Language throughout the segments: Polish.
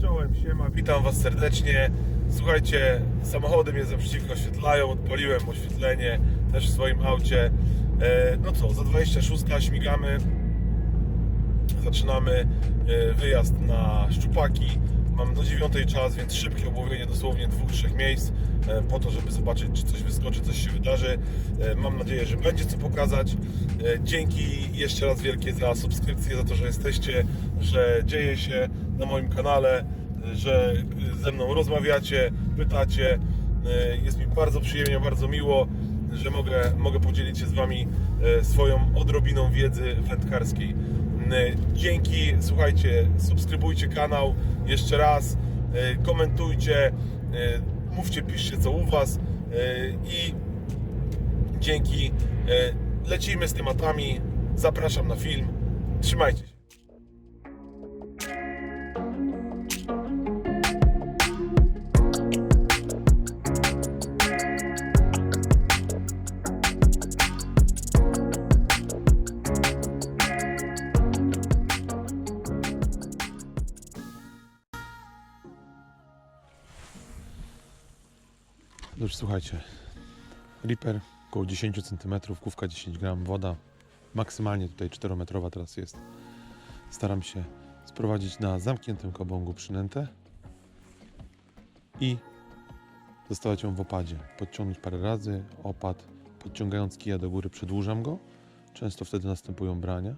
Czołem, siema, witam Was serdecznie. Słuchajcie, samochody mnie zaprzeciwko oświetlają, odpaliłem oświetlenie też w swoim aucie. E, no co, za 26 śmigamy, zaczynamy e, wyjazd na Szczupaki. Mam do 9 czas, więc szybkie obłowienie dosłownie dwóch, trzech miejsc e, po to, żeby zobaczyć, czy coś wyskoczy, coś się wydarzy. Mam nadzieję, że będzie co pokazać. Dzięki jeszcze raz wielkie za subskrypcję, za to, że jesteście, że dzieje się na moim kanale, że e, ze mną rozmawiacie, pytacie. E, Jest mi bardzo przyjemnie, bardzo miło, że mogę, mogę podzielić się z Wami e, swoją odrobiną wiedzy wędkarskiej. Dzięki, słuchajcie, subskrybujcie kanał jeszcze raz, komentujcie, mówcie, piszcie co u Was i dzięki. Lecimy z tematami. Zapraszam na film. Trzymajcie się. Słuchajcie. Reaper około 10 cm, główka 10 gram, woda maksymalnie tutaj 4-metrowa teraz jest. Staram się sprowadzić na zamkniętym kabongu przynętę i zostawiać ją w opadzie. Podciągnąć parę razy, opad, podciągając kija do góry przedłużam go. Często wtedy następują brania.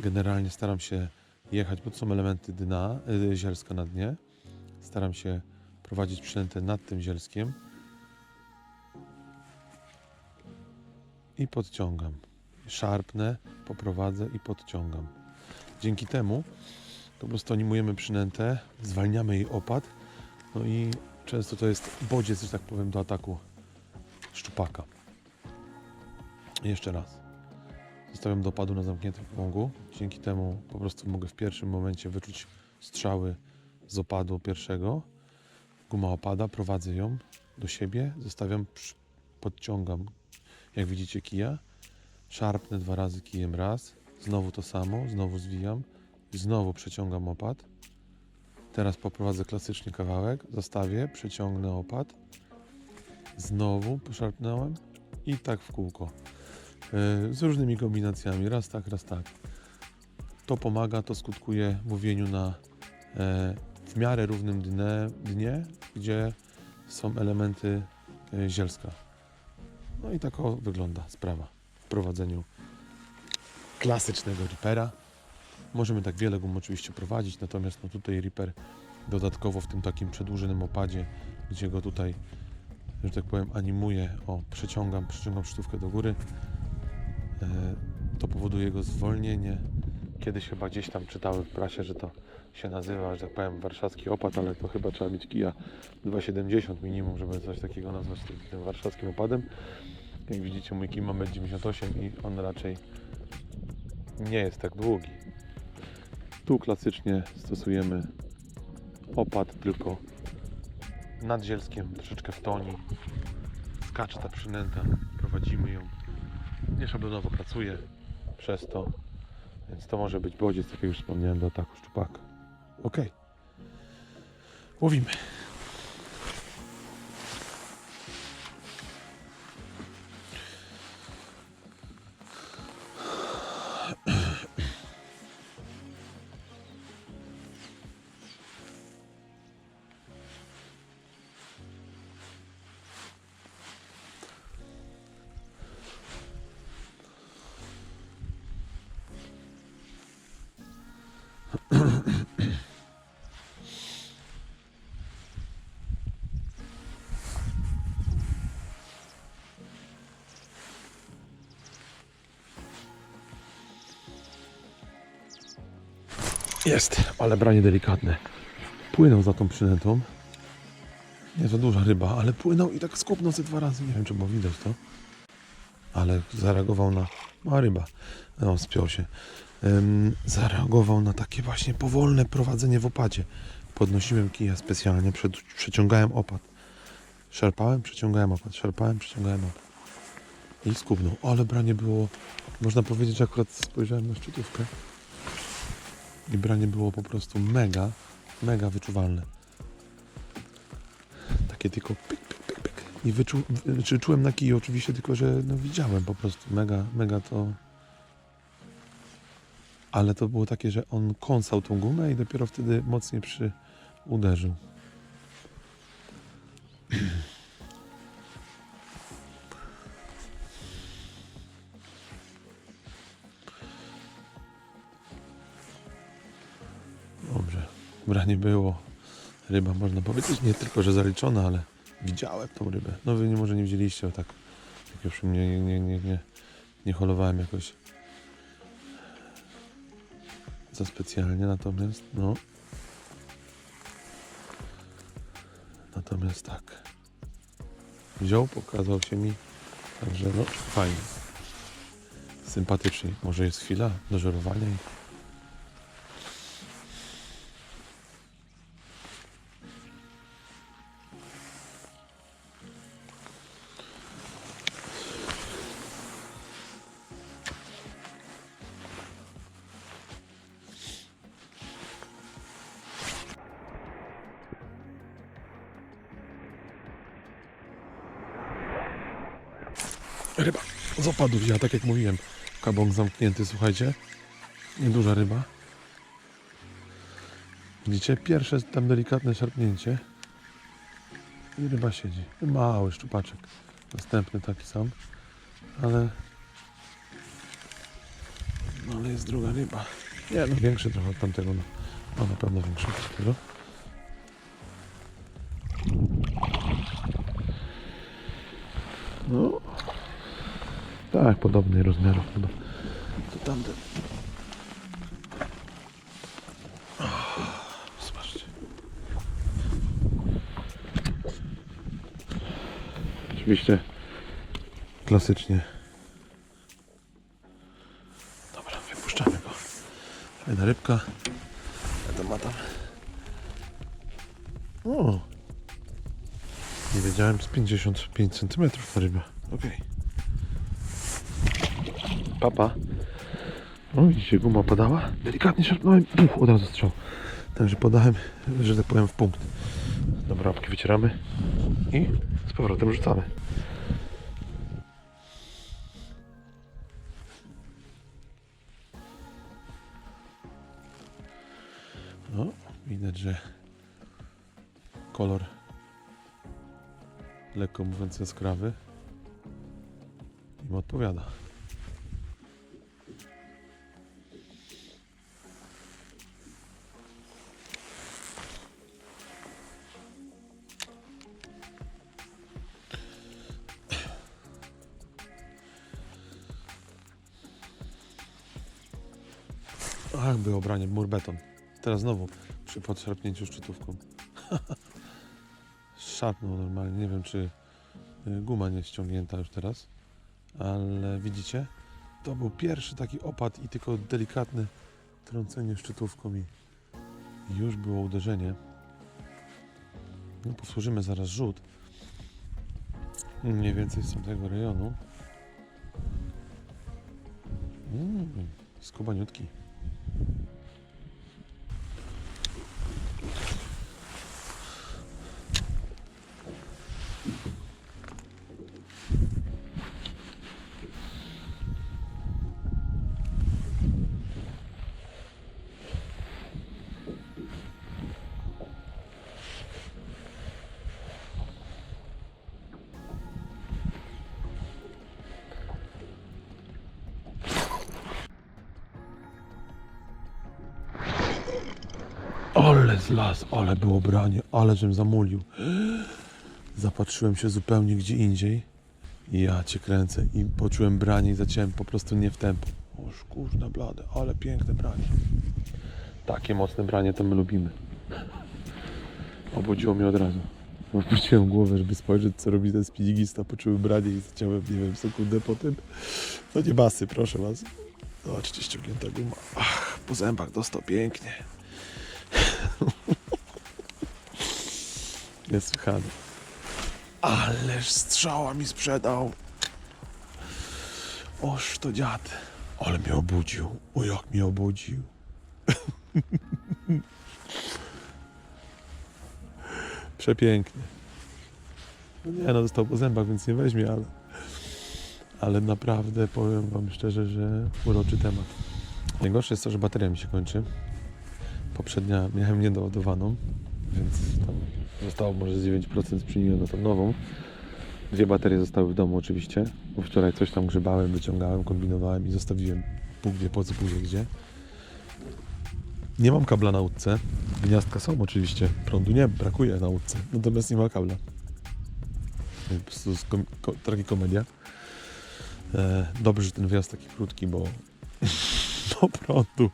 Generalnie staram się jechać, bo to są elementy dna, y, zielska na dnie. Staram się prowadzić przynętę nad tym zielskiem i podciągam. Szarpnę, poprowadzę i podciągam. Dzięki temu po prostu animujemy przynętę, zwalniamy jej opad, no i często to jest bodziec, że tak powiem, do ataku szczupaka. Jeszcze raz. Zostawiam do opadu na zamkniętym płągu. Dzięki temu po prostu mogę w pierwszym momencie wyczuć strzały z opadu pierwszego. Guma opada, prowadzę ją do siebie, zostawiam, podciągam, jak widzicie, kija. Szarpnę dwa razy kijem raz, znowu to samo, znowu zwijam znowu przeciągam opad. Teraz poprowadzę klasycznie kawałek, zostawię, przeciągnę opad, znowu poszarpnąłem i tak w kółko. Yy, Z różnymi kombinacjami, raz tak, raz tak. To pomaga, to skutkuje w łowieniu na e, w miarę równym dnie, dnie gdzie są elementy e, zielska. No i tak o wygląda sprawa w prowadzeniu klasycznego Reapera. Możemy tak wiele gum oczywiście prowadzić, natomiast no tutaj Reaper dodatkowo w tym takim przedłużonym opadzie, gdzie go tutaj, że tak powiem, animuję, o, przeciągam, przeciągam sztówkę do góry, e, to powoduje jego zwolnienie. Kiedyś chyba gdzieś tam czytałem w prasie, że to się nazywa, że tak powiem, warszawski opad, ale to chyba trzeba mieć kija 2,70 minimum, żeby coś takiego nazwać tym, warszawskim opadem. Jak widzicie, mój kij ma 1,98 m i on raczej nie jest tak długi. Tu klasycznie stosujemy opad tylko nad zielskiem, troszeczkę w toni. Skacze ta przynęta, prowadzimy ją. Nie szablonowo pracuje przez to, więc to może być bodziec, tak jak już wspomniałem, do ataku szczupaka. Ok. Łowimy. Jest, ale branie delikatne. Płynął za tą przynętą. Nie za duża ryba, ale płynął i tak skopnął ze dwa razy. Nie wiem, czy było widać to. Ale zareagował na... Mała ryba. No, spiął się. Zareagował na takie właśnie powolne prowadzenie w opadzie. Podnosiłem kija specjalnie, przed, przeciągałem opad. Szarpałem, przeciągałem opad. Szarpałem, przeciągałem opad. I skubnął. Ale branie było... Można powiedzieć, że akurat spojrzałem na szczytówkę I branie było po prostu mega, mega wyczuwalne. Takie tylko pyk, pyk, pyk, pyk. I wyczu, wy- czy czułem na kiju oczywiście, tylko że no widziałem po prostu. Mega, mega to... Ale to było takie, że on kąsał tą gumę i dopiero wtedy mocniej przy uderzył. Dobrze. Branie było. Ryba można powiedzieć nie tylko, że zaliczona, ale widziałem tą rybę. No wy nie, może nie widzieliście, bo tak, tak już mnie nie, nie, nie, nie, nie holowałem jakoś za specjalnie, natomiast no. Natomiast tak. Wziął, pokazał się mi także no fajnie. Sympatycznie, może jest chwila do żerowania Ryba z opadów, ja tak jak mówiłem. Kabong zamknięty, słuchajcie. Nieduża ryba. Widzicie? Pierwsze tam delikatne szarpnięcie. I ryba siedzi. Mały szczupaczek. Następny taki sam. Ale... No ale jest druga ryba. Nie no, większy trochę od tamtego. No, no na pewno większy od tego. No, tak, podobnej rozmiarów chyba. To tamten. Zobaczcie. Oczywiście klasycznie. Dobra, wypuszczamy go. Fajna rybka. Ja to ma tam. O! Nie wiedziałem, z 55 cm ta ryba. Okej. Papa. O, widzicie, guma podała. Delikatnie szarpnąłem. Puch, od razu strzał. Także podałem, że tak powiem, w punkt. Dobra, łapki wycieramy. I z powrotem rzucamy. No, widać, że kolor lekko mówiąc jaskrawy im odpowiada. Ach, było branie, mur beton. Teraz znowu przy podszarpnięciu szczytówką. Szarpnął normalnie, nie wiem czy y, guma nie ściągnięta już teraz, ale widzicie? To był pierwszy taki opad i tylko delikatne trącenie szczytówką i już było uderzenie. No, powtórzymy zaraz rzut. Mniej więcej z tamtego rejonu. Mm, skubaniutki. Ale z las, ale było branie, ale żem zamulił. Zapatrzyłem się zupełnie gdzie indziej. Ja cię kręcę i poczułem branie i zacząłem po prostu nie w tempo. Oż kurna blade, ale piękne branie. Takie mocne branie to my lubimy. Obudziło mnie od razu. Obróciłem głowę, żeby spojrzeć co robi ten spinigista, poczułem branie i zacząłem, nie wiem, sekundę po tym. No nie basy, proszę was. Zobaczcie, ściągnięta guma. Ach, po zębach dostał pięknie. Niesłychane. Ależ strzała mi sprzedał. Oż to dziad. Ale mnie obudził. O jak mnie obudził. Przepięknie. No nie, no dostał po zębach, więc nie weźmie, ale, ale naprawdę powiem Wam szczerze, że uroczy temat. Najgorsze jest to, że bateria mi się kończy. Poprzednia miałem niedoładowaną, więc tam zostało może z 9%, przyjmiłem na tą nową. Dwie baterie zostały w domu oczywiście, bo wczoraj coś tam grzebałem, wyciągałem, kombinowałem i zostawiłem Bóg wie po co, wie gdzie. Nie mam kabla na łódce. Gniazdka są oczywiście, prądu nie brakuje na łódce, natomiast nie ma kabla. Po prostu kom- ko- tragikomedia. E, dobrze, że ten wyjazd taki krótki, bo do prądu,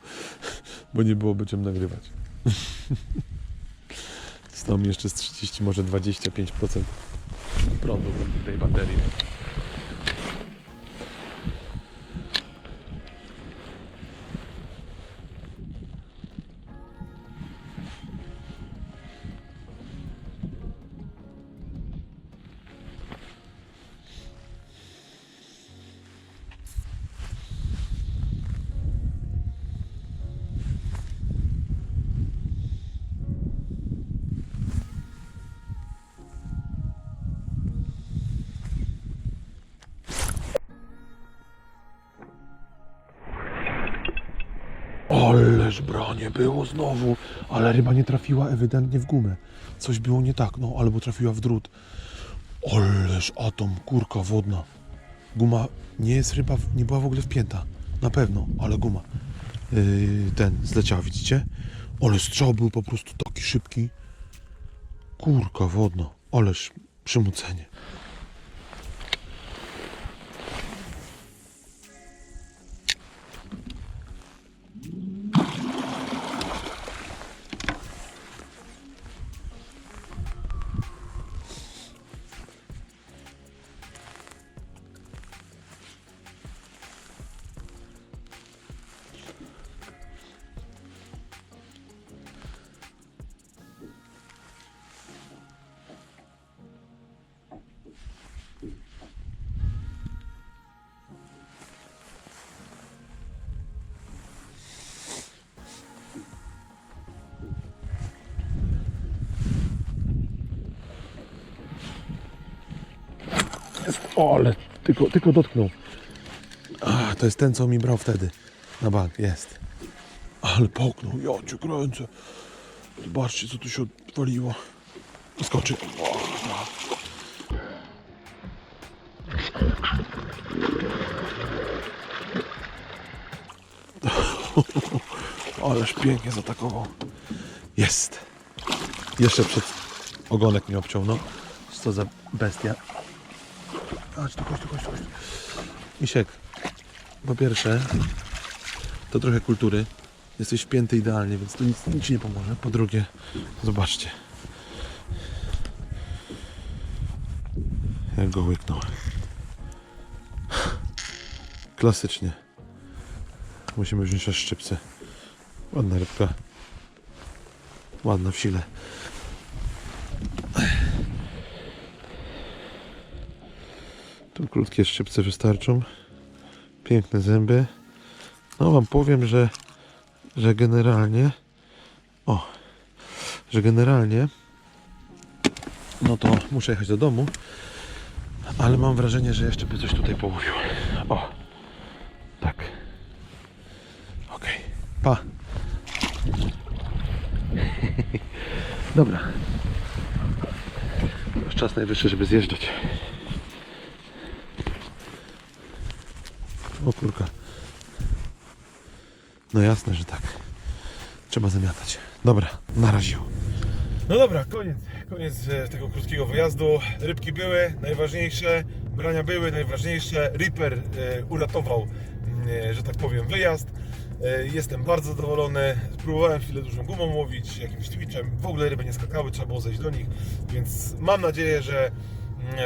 bo nie byłoby czym nagrywać. Mi jeszcze z 30, może 25% prądu tej baterii. Ależ branie było znowu, ale ryba nie trafiła ewidentnie w gumę. Coś było nie tak, no albo trafiła w drut. Ależ atom, kurka wodna. Guma nie jest ryba, nie była w ogóle wpięta. Na pewno, ale guma. Yy, ten zleciała, widzicie? Ale strzał był po prostu taki szybki. Kurka wodna, ależ przymucenie. O, ale tylko, tylko dotknął. To jest ten, co mi brał wtedy. Na bank, jest. Ale poknął, ja cię kręcę. Zobaczcie, co tu się odwaliło. Skoczy. O, no. Ależ pięknie zaatakował. Jest. Jeszcze przed ogonek mi obciął, no. Co za bestia. Chodź tu, chodź tu, chodź tu. Misiek, po pierwsze, to trochę kultury. Jesteś wpięty idealnie, więc tu nic, nic nie pomoże. Po drugie, zobaczcie. Jak go łyknął. Klasycznie. Musimy wziąć aż szczypce. Ładna rybka. Ładna w sile. Krótkie szczypce wystarczą. Piękne zęby. No wam powiem, że, że generalnie o, że generalnie no to muszę jechać do domu, ale mam wrażenie, że jeszcze by coś tutaj połowił. O, tak. Okej, pa. Dobra. Już czas najwyższy, żeby zjeżdżać. O kurka. No jasne, że tak. Trzeba zamiatać. Dobra, na razie. No dobra, koniec, koniec e, tego krótkiego wyjazdu. Rybki były najważniejsze, brania były najważniejsze. Reaper e, uratował, mm, e, że tak powiem, wyjazd. Jestem bardzo zadowolony. Spróbowałem chwilę dużą gumą łowić, jakimś twitchem. W ogóle ryby nie skakały, trzeba było zejść do nich. Więc mam nadzieję, że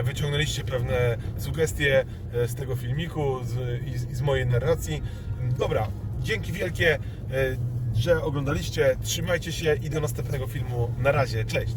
wyciągnęliście pewne sugestie e, z tego filmiku z, i, z- i z mojej narracji. Dobra, dzięki wielkie, e, że oglądaliście. Trzymajcie się i do następnego filmu. Na razie, cześć.